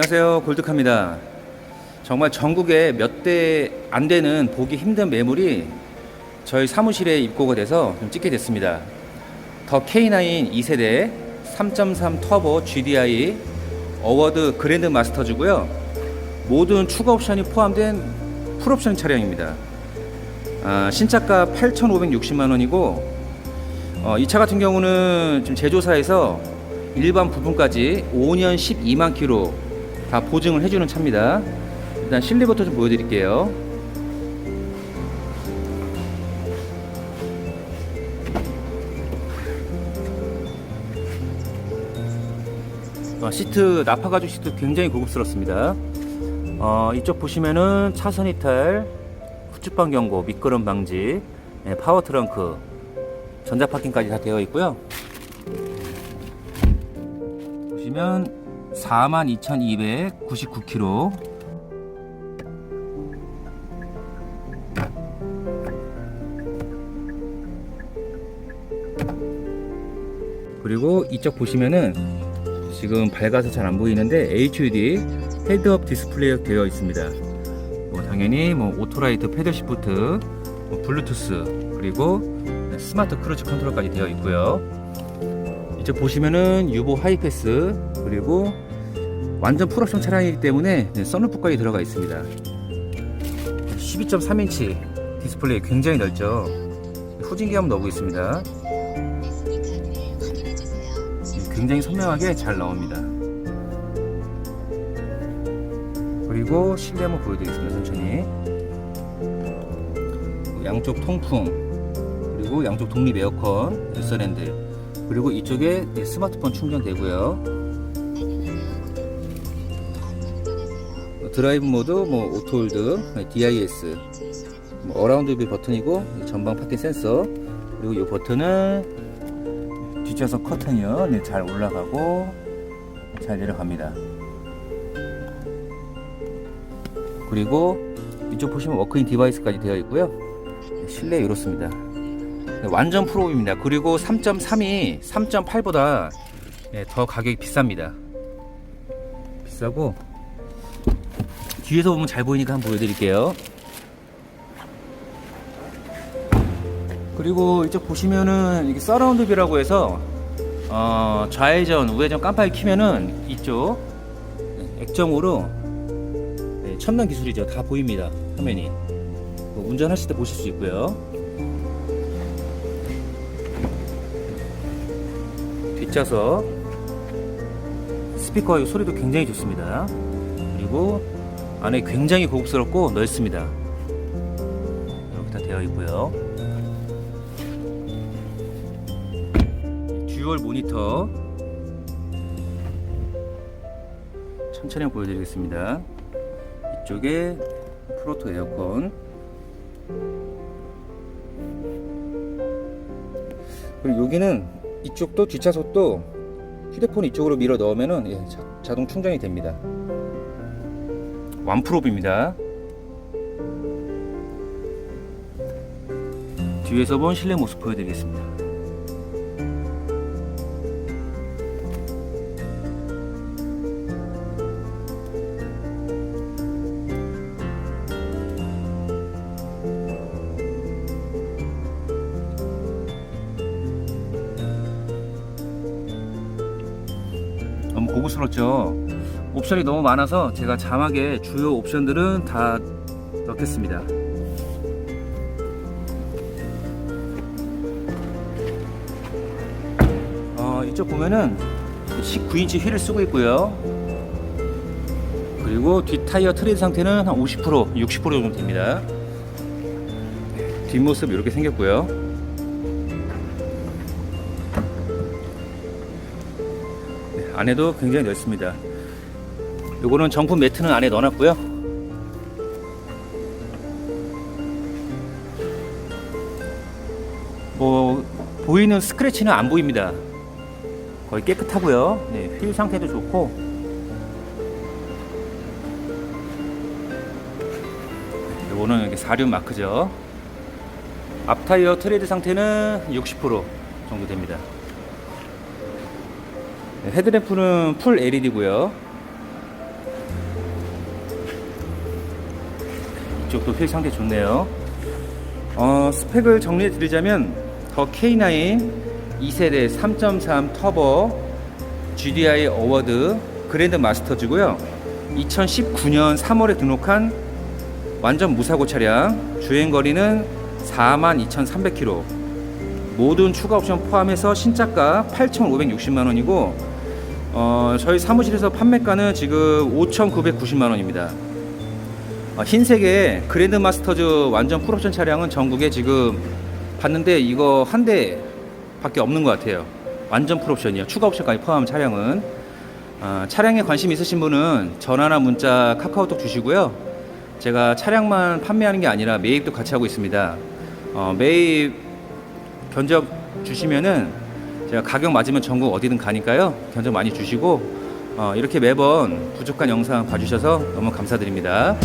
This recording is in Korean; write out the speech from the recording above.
안녕하세요. 골드카입니다. 정말 전국에 몇 대 안 되는 보기 힘든 매물이 저희 사무실에 입고가 돼서 좀 찍게 됐습니다. 더 K9 2세대 3.3 터보 GDI 어워드 그랜드 마스터즈고요. 모든 추가 옵션이 포함된 풀옵션 차량입니다. 아, 신차가 8,560만 원이고 어, 이차 같은 경우는 지금 제조사에서 일반 부품까지 5년 12만 킬로 다 보증을 해주는 차입니다. 일단 실내부터 좀 보여드릴게요. 어, 시트 나파 가죽 시트 굉장히 고급스럽습니다. 어, 이쪽 보시면은 차선 이탈, 후측방 경고, 미끄럼 방지, 네, 파워 트렁크, 전자 파킹까지 다 되어 있고요. 보시면 42,299km 그리고 이쪽 보시면은 지금 밝아서 잘 안 보이는데 HUD 헤드업 디스플레이 되어 있습니다. 뭐 당연히 뭐 오토라이트 패드 시프트, 뭐 블루투스 그리고 스마트 크루즈 컨트롤까지 되어 있고요. 이쪽 보시면은 유보 하이패스 그리고 완전 풀옵션 차량이기 때문에 네, 썬루프까지 들어가 있습니다. 12.3인치 디스플레이 굉장히 넓죠. 후진기 한번 넣고 있습니다. 네, 굉장히 선명하게 잘 나옵니다. 그리고 실내 한번 보여드리겠습니다. 천천히. 양쪽 통풍 그리고 양쪽 독립 에어컨 유선핸들 그리고 이쪽에 네, 스마트폰 충전되고요. 드라이브 모드, 뭐 오토홀드, DIS, 뭐 어라운드 뷰 버튼이고 전방 파킹 센서 그리고 이 버튼은 뒷좌석 커튼이요. 네, 잘 올라가고 잘 내려갑니다. 그리고 이쪽 보시면 워크인 디바이스까지 되어 있고요. 실내 이렇습니다. 네, 완전 프로입니다. 그리고 3.3이 3.8보다 더 가격이 비쌉니다. 비싸고 뒤에서 보면 잘 보이니까 한번 보여드릴게요. 그리고 이쪽 보시면은 이게 서라운드 뷰라고 해서 어, 좌회전, 우회전 깜빡이 키면은 이쪽 네, 액정으로 네, 첨단 기술이죠. 다 보입니다. 화면이. 뭐 운전하실 때 보실 수 있고요. 뒷좌석 스피커 소리도 굉장히 좋습니다. 그리고 안에 굉장히 고급스럽고 넓습니다. 이렇게 다 되어 있고요. 듀얼 모니터 천천히 보여드리겠습니다. 이쪽에 프로토 에어컨 그리고 여기는 이쪽도 뒷차석도 휴대폰 이쪽으로 밀어 넣으면은 예, 자, 자동 충전이 됩니다. 완프롭입니다. 뒤에서 본 실내 모습 보여드리겠습니다. 고급스럽죠? 옵션이 너무 많아서 제가 자막에 주요 옵션들은 다 넣겠습니다. 어, 이쪽 보면은 19인치 휠을 쓰고 있고요. 그리고 뒷 타이어 트레이드 상태는 한 50%, 60% 정도 됩니다. 뒷모습 이렇게 생겼고요. 안에도 굉장히 넓습니다. 요거는 정품 매트는 안에 넣어놨고요. 뭐 보이는 스크래치는 안 보입니다. 거의 깨끗하고요. 네, 휠 상태도 좋고. 요거는 이렇게 사륜 마크죠. 앞 타이어 트레이드 상태는 60% 정도 됩니다. 네, 헤드램프는 풀 LED고요. 이쪽도 휠 상태 좋네요. 어, 스펙을 정리해 드리자면 더 K9 2세대 3.3 터보 GDI 어워드 그랜드 마스터즈고요. 2019년 3월에 등록한 완전 무사고 차량 주행 거리는 42,300km 모든 추가 옵션 포함해서 신차가 8,560만 원이고 어, 저희 사무실에서 판매가는 지금 5,990만 원입니다. 어, 흰색의 그랜드 마스터즈 완전 풀옵션 차량은 전국에 지금 봤는데 이거 한 대밖에 없는 것 같아요. 완전 풀옵션이요. 추가 옵션까지 포함한 차량은 아, 차량에 관심 있으신 분은 전화나 문자 카카오톡 주시고요. 제가 차량만 판매하는 게 아니라 매입도 같이 하고 있습니다. 어, 매입 견적 주시면은 제가 가격 맞으면 전국 어디든 가니까요. 견적 많이 주시고 어, 이렇게 매번 부족한 영상 봐주셔서 너무 감사드립니다.